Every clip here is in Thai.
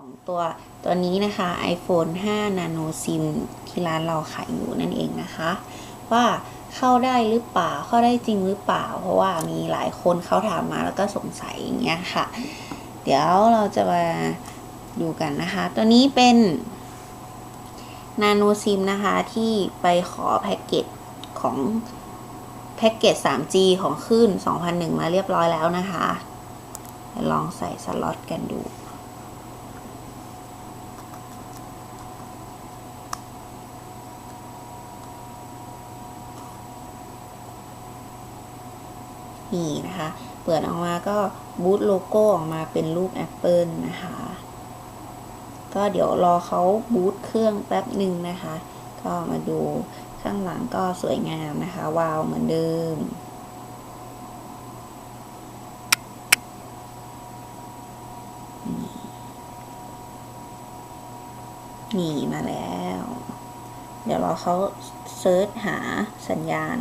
ของตัวตัวนี้นะคะ iPhone 5 Nano SIM ที่ร้านเราขายอยู่นั่นเองนะคะ ว่าเข้าได้หรือเปล่าเข้าได้จริงหรือเปล่า เพราะว่ามีหลายคนเขาถามมาแล้วก็สงสัยอย่างเงี้ยค่ะ เดี๋ยวเราจะมาดูกันนะคะ ตัวนี้เป็น Nano SIM นะคะที่ไปขอแพ็กเกจของแพ็กเกจ 3G ของคลื่น 2001 มาเรียบร้อยแล้วนะคะลองใส่สล็อตกันดู นี่นะคะ เปิดออกมาก็บูตโลโก้ออกมาเป็นรูปแอปเปิลนะคะ ก็เดี๋ยวรอเขาบูตเครื่องแป๊บหนึ่งนะคะ ก็มาดูข้างหลังก็สวยงามนะคะ วาวเหมือนเดิมนี่มาแล้ว เดี๋ยวรอเขาเซิร์ชหาสัญญาณ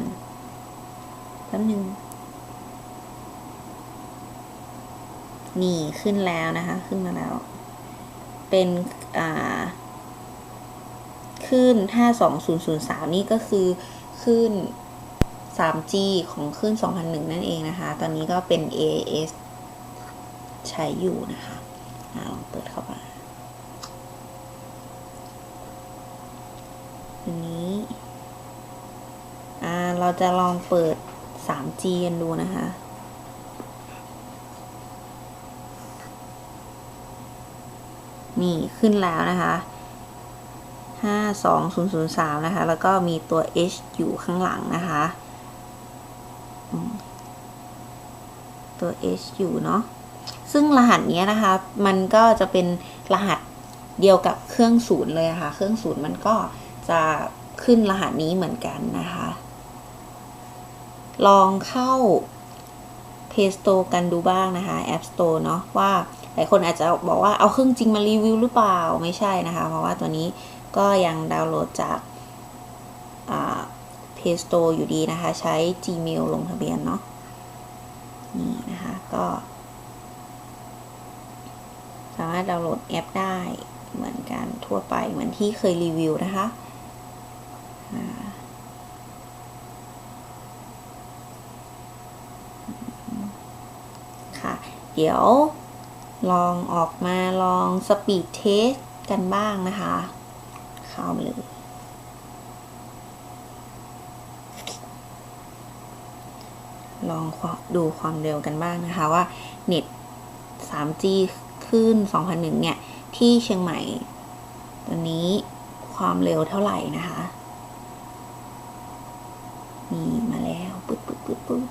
แป๊บนึง นี่ขึ้นแล้วนะคะ ขึ้นมาแล้ว เป็นอ่าคลื่น52003 นี่ก็คือคลื่น 3G ของคลื่น2001 นั่นเองนะคะ ตอนนี้ก็เป็น AAS ใช้อยู่นะคะอะลองเปิดเข้ามาอันนี้เราจะลองเปิด 3G กันดูนะคะ นี่ขึ้นแล้วนะคะห้าสองศูนย์ศูนย์สามนะคะ แล้วก็มีตัว H อยู่ข้างหลังนะคะ ตัว H อยู่เนาะ ซึ่งรหัสนี้นะคะ มันก็จะเป็นรหัสเดียวกับเครื่องศูนย์เลยค่ะ เครื่องศูนย์มันก็จะขึ้นรหัสนี้เหมือนกันนะคะ ลองเข้า Play Store กันดูบ้างนะคะ App Store เนาะว่า ลายคนอาจจะบอกว่าเอาเครื่องจริงมารีวิวหรือเปล่าไม่ใช่นะคะ เพราะว่าตัวนี้ก็ยังดาวน์โหลดจาก Play Store อยู่ดีนะคะ ใช้ Gmail ลงทะเบียนเนาะนี่นะคะก็สามารถดาวน์โหลดแอปได้เหมือนกันทั่วไปเหมือนที่เคยรีวิวนะคะค่ะ เดี๋ยว ลองออกมาลองสปีดเทสกันบ้างนะคะ เข้ามาเลย ลองดูความเร็วกันบ้างนะคะว่าเน็ต 3G ขึ้น 2001 เนี่ย ที่เชียงใหม่ตัวนี้ความเร็วเท่าไหร่นะคะนี่มาแล้วปึ๊ดปึ๊ดปึ๊ดปึ๊ด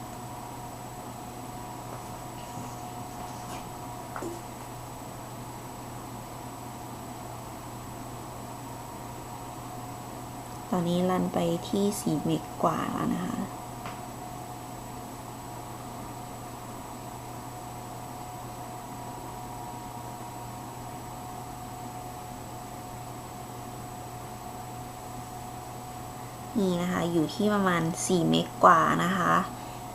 ตอนนี้รันไปที่ 4 เมกกว่าแล้วนะคะ นี่นะคะ อยู่ที่ประมาณ 4 เมกกว่านะคะ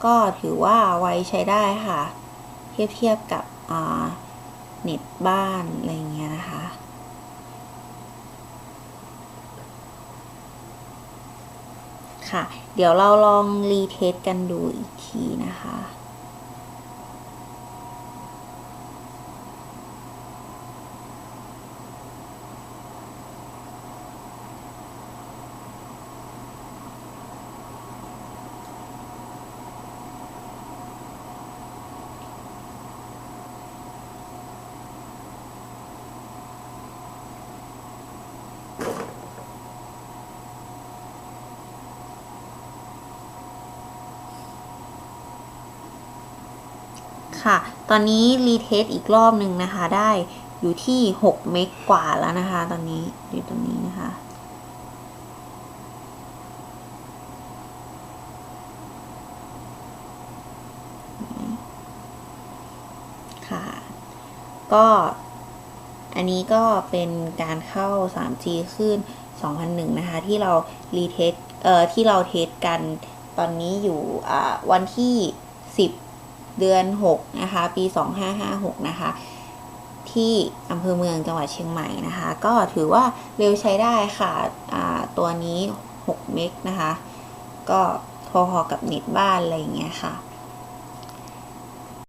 ก็ถือว่าไวใช้ได้ค่ะ เทียบเทียบกับเน็ตบ้าน อะไรเงี้ยนะคะ ค่ะ เดี๋ยวเราลองรีเทสกันดูอีกทีนะคะ ค่ะ ตอนนี้รีเทสอีกรอบหนึ่งนะคะ ได้อยู่ที่ 6 เมกกว่าแล้วนะคะ ตอนนี้อยู่ตรงนี้นะคะ ค่ะ ก็อันนี้ก็เป็นการเข้า 3G ขึ้น 2001 นะคะ ที่เรารีเทส เอ่อ ที่เราเทสกันตอนนี้อยู่ อ่า วันที่ 10 เดือน 6 นะคะ ปี 2556 นะคะ ที่อำเภอเมืองจังหวัดเชียงใหม่นะคะ ก็ถือว่าเร็วใช้ได้ค่ะตัวนี้ 6 เมกนะคะ ก็พอๆกับเน็ตบ้านอะไรอย่างเงี้ยค่ะ